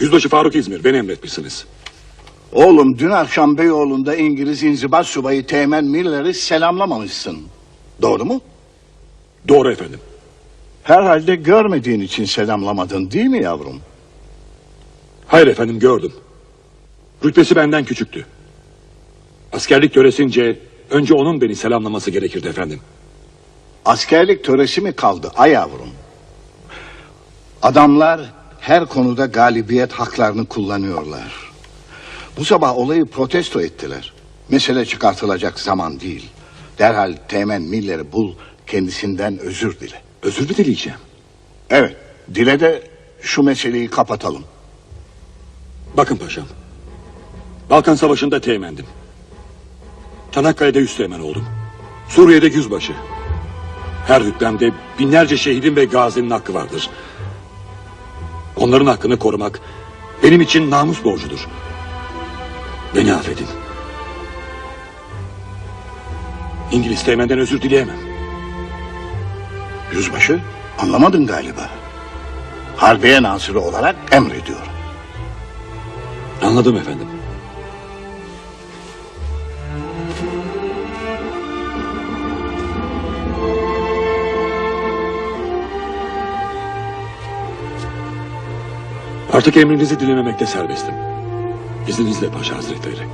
Yüzbaşı Faruk İzmir, beni emretmişsiniz. Oğlum dün akşam Beyoğlu'nda İngiliz inzibat subayı Teğmen Miller'i selamlamamışsın. Doğru mu? Doğru efendim. Herhalde görmediğin için selamlamadın değil mi yavrum? Hayır efendim, gördüm. Rütbesi benden küçüktü. Askerlik töresince önce onun beni selamlaması gerekirdi efendim. Askerlik töresi mi kaldı ay yavrum? Adamlar her konuda galibiyet haklarını kullanıyorlar. Bu sabah olayı protesto ettiler. Mesele çıkartılacak zaman değil. Derhal Teğmen Miller'i bul, kendisinden özür dile. Özür mü dileyeceğim? Evet, dile de şu meseleyi kapatalım. Bakın paşam. Balkan Savaşı'nda teğmendim. Çanakkale'de üsteğmen oldum. Suriye'de yüzbaşı. Her rütbemde binlerce şehidin ve gazinin hakkı vardır. Onların hakkını korumak benim için namus borcudur. Beni affedin. İngiliz teğmenden özür dileyemem. Yüzbaşı, anlamadın galiba. Harbiye Nasırı olarak emrediyorum. Anladım efendim. Artık emrinizi dilememekte serbestim. İzninizle Paşa Hazretleri.